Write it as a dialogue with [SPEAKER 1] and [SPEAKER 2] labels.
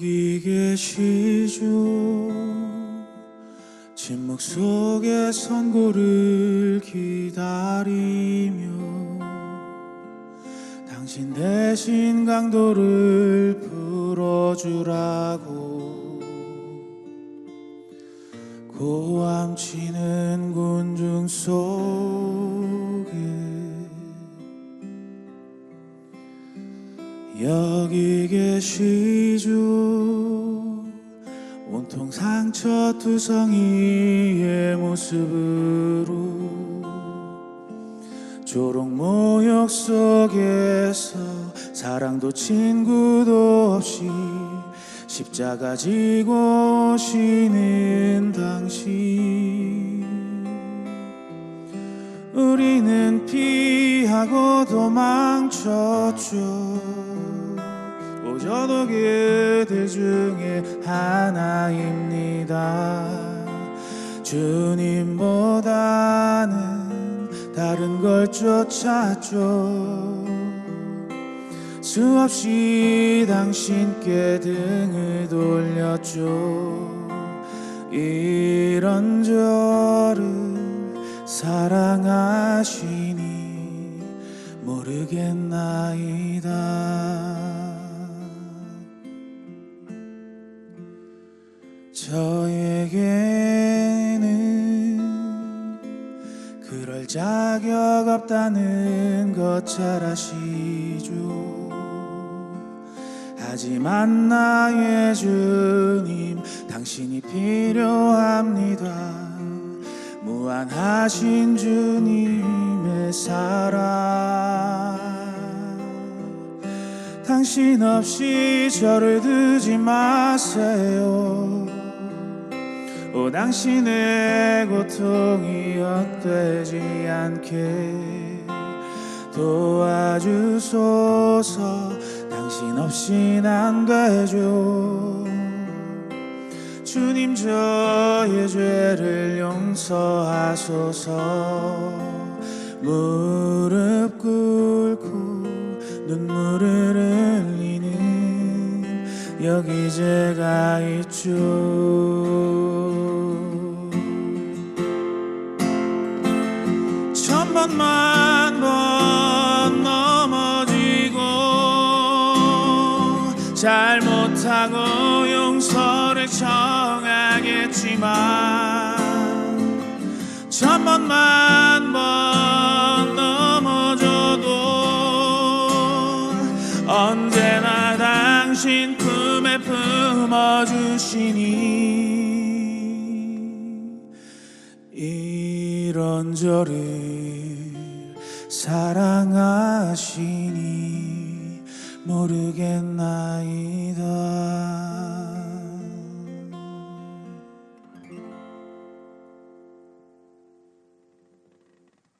[SPEAKER 1] 여기 계시죠? 침묵 속에 선고를 기다리며 당신 대신 강도를 풀어주라고 고함치는 군중 속 여기 계시죠. 온통 상처 투성이의 모습으로 초록 모욕 속에서 사랑도 친구도 없이 십자가 지고 오시는 당신. 우리는 피 하고 도망쳤죠 오저도 그들 중에 하나입니다. 주님보다는 다른 걸 쫓았죠 수없이 당신께 등을 돌렸죠 이런 저를 사랑하시니 모르겠나이다. 저에게는 그럴 자격 없다는 것 잘 아시죠? 하지만 나의 주님 당신이 필요합니다. 무한하신 주님의 사랑 당신 없이 저를 두지 마세요. 오 당신의 고통이 헛되지 않게 도와주소서. 당신 없인 안 되죠. 주님 저의 죄를 용서하소서. 무릎 여기 제가 있죠. 천번만 번 넘어지고 잘못하고 용서를 청하겠지만 천번만 번 넘어져도 언제나 당신 품에 품어주시니 이런 저를 사랑하시니 모르겠나이다